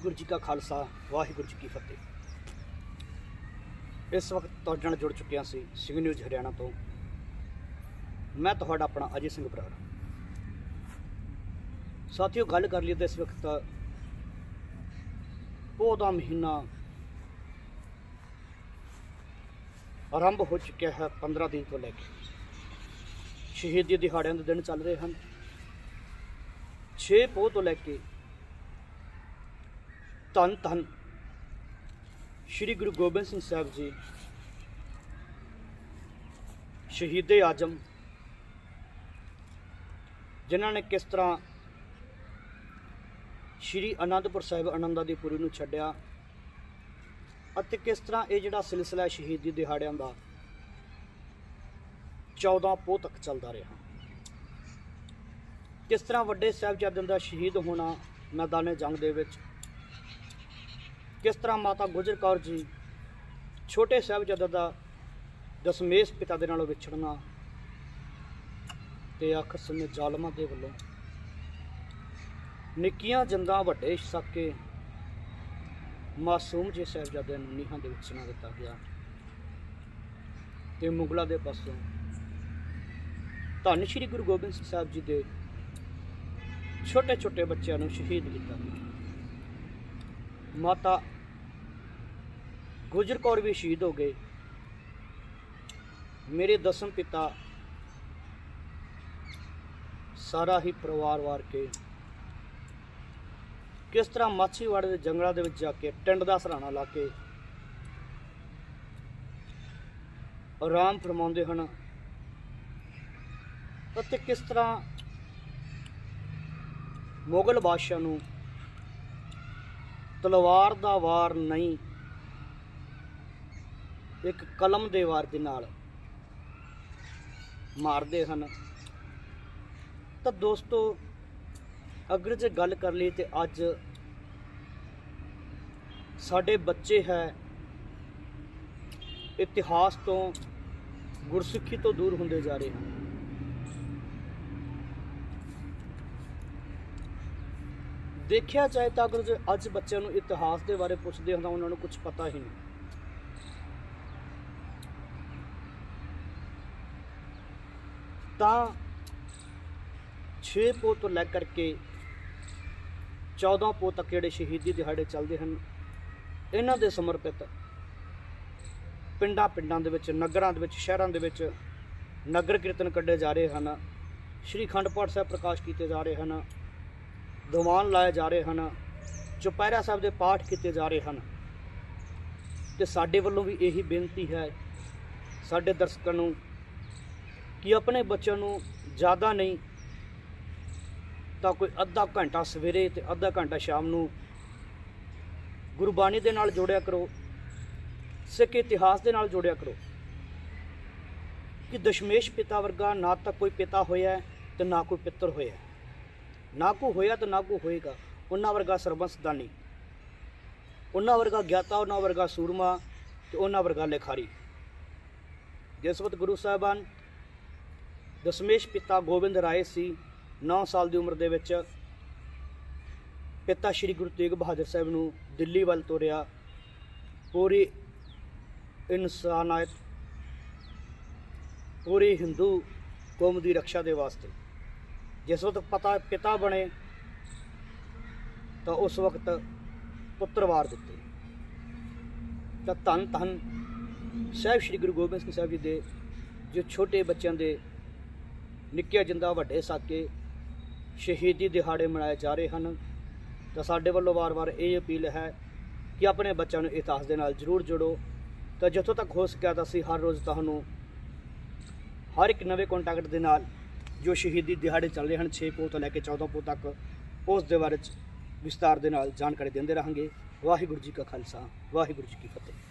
ਵਾਹਿਗੁਰੂ ਜੀ ਕਾ ਖਾਲਸਾ, ਵਾਹਿਗੁਰੂ ਜੀ ਕੀ ਫਤਿਹ। ਇਸ ਵਕਤ ਤੁਹਾਡੇ ਨਾਲ ਜੁੜ ਚੁੱਕਿਆ ਸੀ ਸਿੰਘ ਨਿਊਜ਼ ਹਰਿਆਣਾ ਤੋਂ। ਮੈਂ ਤੁਹਾਡਾ ਆਪਣਾ ਅਜੇ ਸਿੰਘ ਬਰਾੜ ਸਾਥੀਓ, ਗੱਲ ਕਰ ਲਈ ਤਾਂ ਇਸ ਵਕਤ ਪੋਹ ਦਾ ਮਹੀਨਾ ਆਰੰਭ ਹੋ ਚੁੱਕਿਆ ਹੈ 15 ਦਿਨ ਤੋਂ ਲੈ ਕੇ। ਸ਼ਹੀਦੀ ਦਿਹਾੜਿਆਂ ਦੇ ਦਿਨ ਚੱਲ ਰਹੇ ਹਨ। 6 ਪੋਹ ਤੋਂ ਲੈ ਕੇ ਧੰਨ ਧੰਨ ਸ਼੍ਰੀ ਗੁਰੂ ਗੋਬਿੰਦ ਸਿੰਘ ਸਾਹਿਬ ਜੀ, ਸ਼ਹੀਦੇ ਆਜਮ, ਜਿਨ੍ਹਾਂ ਨੇ ਕਿਸ ਤਰ੍ਹਾਂ ਸ਼੍ਰੀ ਅਨੰਦਪੁਰ ਸਾਹਿਬ ਆਨੰਦਾਂ ਦੀ ਪੁਰੀ ਨੂੰ ਛੱਡਿਆ ਅਤੇ ਕਿਸ ਤਰ੍ਹਾਂ ਇਹ ਜਿਹੜਾ ਸਿਲਸਿਲਾ ਸ਼ਹੀਦੀ ਦਿਹਾੜਿਆਂ ਦਾ 14 ਪੋਹ ਤੱਕ ਚੱਲਦਾ ਰਿਹਾ। ਕਿਸ ਤਰ੍ਹਾਂ ਵੱਡੇ ਸਾਹਿਬਜ਼ਾਦਿਆਂ ਦਾ ਸ਼ਹੀਦ ਹੋਣਾ ਮੈਦਾਨੇ ਜੰਗ ਦੇ ਵਿੱਚ ਕਿਸ ਤਰ੍ਹਾਂ ਮਾਤਾ ਗੁਜਰ ਕੌਰ ਜੀ ਛੋਟੇ ਸਾਹਿਬਜ਼ਾਦੇ ਦਾ ਦਸਮੇਸ਼ ਪਿਤਾ ਦੇ ਨਾਲੋਂ ਵਿਛੜਨਾ ਤੇ ਅੱਖ ਸਮੇਂ ਜ਼ਾਲਮਾਂ ਦੇ ਵੱਲੋਂ ਨਿੱਕੀਆਂ ਜੰਦਾਂ ਵੱਡੇ ਸਾਕੇ ਮਾਸੂਮ ਜੇ ਸਾਹਿਬਜ਼ਾਦਿਆਂ ਨੂੰ ਨੀਹਾਂ ਦੇ ਵਿੱਚ ਸੁਣਾ ਦਿੱਤਾ ਗਿਆ। ਤੇ ਮੁਗਲਾਂ ਦੇ ਪਾਸੋਂ ਧੰਨ ਸ਼੍ਰੀ ਗੁਰੂ ਗੋਬਿੰਦ ਸਿੰਘ ਸਾਹਿਬ ਜੀ ਦੇ ਛੋਟੇ ਛੋਟੇ ਬੱਚਿਆਂ ਨੂੰ ਸ਼ਹੀਦ ਕੀਤਾ ਗਿਆ। ਮਾਤਾ ਗੁਜਰ ਕੌਰ ਵੀ ਸ਼ਹੀਦ ਹੋ ਗਏ। ਮੇਰੇ ਦਸਮ ਪਿਤਾ ਸਾਰਾ ਹੀ ਪਰਿਵਾਰ ਵਾਰ ਕੇ ਕਿਸ ਤਰ੍ਹਾਂ ਮਾਛੀਵਾੜੇ ਦੇ ਜੰਗਲਾਂ ਦੇ ਵਿੱਚ ਜਾ ਕੇ ਟਿੰਡ ਦਾ ਸਰਾਣਾ ਲਾ ਕੇ ਆਰਾਮ ਫਰਮਾਉਂਦੇ ਹਨ ਅਤੇ ਕਿਸ ਤਰ੍ਹਾਂ ਮੁਗਲ ਬਾਦਸ਼ਾਹ ਨੂੰ ਤਲਵਾਰ ਦਾ ਵਾਰ ਨਹੀਂ। ਇੱਕ ਕਲਮ ਦੇ ਵਾਰ ਦੇ ਨਾਲ ਮਾਰਦੇ ਹਨ। ਤਾਂ ਦੋਸਤੋ, ਅਗਰ ਜੇ ਗੱਲ ਕਰ ਲਈ ਤੇ ਅੱਜ ਸਾਡੇ ਬੱਚੇ ਹੈ, ਇਤਿਹਾਸ ਤੋਂ ਗੁਰਸਿੱਖੀ ਤੋਂ ਦੂਰ ਹੁੰਦੇ ਜਾ ਰਹੇ ਹਨ। ਦੇਖਿਆ ਜਾਏ ਤਾਂ ਅਗਰ ਜੇ ਅੱਜ ਬੱਚਿਆਂ ਨੂੰ ਇਤਿਹਾਸ ਦੇ ਬਾਰੇ ਪੁੱਛਦੇ ਹਾਂ ਤਾਂ ਉਹਨਾਂ ਨੂੰ ਕੁਝ ਪਤਾ ਹੀ ਨਹੀਂ। ਤਾਂ 6 ਪੋ ਤੋਂ ਲੈ ਕਰਕੇ 14 ਪੋ ਤੱਕ ਜਿਹੜੇ ਸ਼ਹੀਦੀ ਦਿਹਾੜੇ ਚੱਲਦੇ ਹਨ, ਇਹਨਾਂ ਦੇ ਸਮਰਪਿਤ ਪਿੰਡਾਂ ਪਿੰਡਾਂ ਦੇ ਵਿੱਚ, ਨਗਰਾਂ ਦੇ ਵਿੱਚ, ਸ਼ਹਿਰਾਂ ਦੇ ਵਿੱਚ ਨਗਰ ਕੀਰਤਨ ਕੱਢੇ ਜਾ ਰਹੇ ਹਨ। ਸ਼੍ਰੀ ਅਖੰਡ ਪਾਠ ਸਾਹਿਬ ਪ੍ਰਕਾਸ਼ ਕੀਤੇ ਜਾ ਰਹੇ ਹਨ। ਦੀਵਾਨ ਲਾਏ ਜਾ ਰਹੇ ਹਨ, ਚੁਪਹਿਰਾ ਸਾਹਿਬ ਦੇ ਪਾਠ ਕੀਤੇ ਜਾ ਰਹੇ ਹਨ। ਤੇ ਸਾਡੇ ਵੱਲੋਂ ਵੀ ਇਹੀ ਬੇਨਤੀ ਹੈ, ਸਾਡੇ ਦਰਸ਼ਕਾਂ ਨੂੰ, ਕਿ ਆਪਣੇ ਬੱਚਿਆਂ ਨੂੰ ਜ਼ਿਆਦਾ ਨਹੀਂ, ਤਾਂ ਕੋਈ ਅੱਧਾ ਘੰਟਾ ਸਵੇਰੇ ਤੇ ਅੱਧਾ ਘੰਟਾ ਸ਼ਾਮ ਨੂੰ ਗੁਰਬਾਣੀ ਦੇ ਨਾਲ ਜੋੜਿਆ ਕਰੋ, ਸਿੱਖ ਇਤਿਹਾਸ ਦੇ ਨਾਲ ਜੋੜਿਆ ਕਰੋ। ਕਿ ਦਸ਼ਮੇਸ਼ ਪਿਤਾ ਵਰਗਾ ਨਾ ਤਾਂ ਕੋਈ ਪਿਤਾ ਹੋਇਆ ਹੈ ਤੇ ਨਾ ਕੋਈ ਪਿੱਤਰ ਹੋਇਆ ਨਾ ਕੋ ਹੋਇਆ ਤਾਂ ਨਾ ਕੋ ਹੋਏਗਾ। ਉਹਨਾਂ ਵਰਗਾ ਸਰਬੰਸਦਾਨੀ ਉਹਨਾਂ ਵਰਗਾ ਗਿਆਤਾ, ਉਹਨਾਂ ਵਰਗਾ ਸੂਰਮਾ ਤੇ ਉਹਨਾਂ ਵਰਗਾ ਲਿਖਾਰੀ। ਜਿਸ ਵਕਤ ਗੁਰੂ ਸਾਹਿਬਾਨ ਦਸ਼ਮੇਸ਼ ਪਿਤਾ ਗੋਬਿੰਦ ਰਾਏ ਸੀ 9 ਸਾਲ ਦੀ ਉਮਰ ਦੇ ਵਿੱਚ ਪਿਤਾ ਸ਼੍ਰੀ ਗੁਰੂ ਤੇਗ ਬਹਾਦਰ ਸਾਹਿਬ ਨੂੰ ਦਿੱਲੀ ਵੱਲ ਤੋਰਿਆ। ਪੂਰੀ ਇਨਸਾਨੀਅਤ, ਪੂਰੀ ਹਿੰਦੂ ਕੌਮ ਦੀ ਰੱਖਿਆ ਦੇ ਵਾਸਤੇ। ਜਿਸ ਵਕਤ ਪਤਾ ਪਿਤਾ ਬਣੇ, ਤਾਂ ਉਸ ਵਕਤ ਪੁੱਤਰ ਵਾਰ ਦਿੱਤੇ। ਤਾਂ ਧੰਨ ਧੰਨ ਸਾਹਿਬ ਸ਼੍ਰੀ ਗੁਰੂ ਗੋਬਿੰਦ ਸਿੰਘ ਸਾਹਿਬ ਜੀ ਦੇ, ਜੋ ਛੋਟੇ ਬੱਚਿਆਂ ਦੇ ਨਿੱਕੇ ਜਿੰਦਾ ਵੱਡੇ ਸਾਕੇ ਸ਼ਹੀਦੀ ਦਿਹਾੜੇ ਮਨਾਏ ਜਾ ਰਹੇ ਹਨ, ਤਾਂ ਸਾਡੇ ਵੱਲੋਂ ਵਾਰ-ਵਾਰ ਇਹ ਅਪੀਲ ਹੈ ਕਿ ਆਪਣੇ ਬੱਚਿਆਂ ਨੂੰ ਇਤਿਹਾਸ ਦੇ ਨਾਲ ਜ਼ਰੂਰ ਜੋੜੋ। ਤਾਂ ਜਿੱਥੋਂ ਤੱਕ ਹੋ ਸਕਿਆ ਤਾਂ ਅਸੀਂ ਹਰ ਰੋਜ਼ ਤੁਹਾਨੂੰ ਹਰ ਇੱਕ ਨਵੇਂ ਕੰਟੈਕਟ ਦੇ ਨਾਲ ਜੋ ਸ਼ਹੀਦੀ ਦਿਹਾੜੇ ਚੱਲ ਰਹੇ ਹਨ 6 ਪੋਹ ਤੋਂ ਲੈ ਕੇ 14 ਪੋਹ ਤੱਕ, ਉਸ ਦੇ ਬਾਰੇ ਚ ਵਿਸਤਾਰ ਦੇ ਨਾਲ ਜਾਣਕਾਰੀ ਦਿੰਦੇ ਰਹਾਂਗੇ। ਵਾਹਿਗੁਰੂ ਜੀ ਕਾ ਖਾਲਸਾ, ਵਾਹਿਗੁਰੂ ਜੀ ਕੀ ਫਤਿਹ।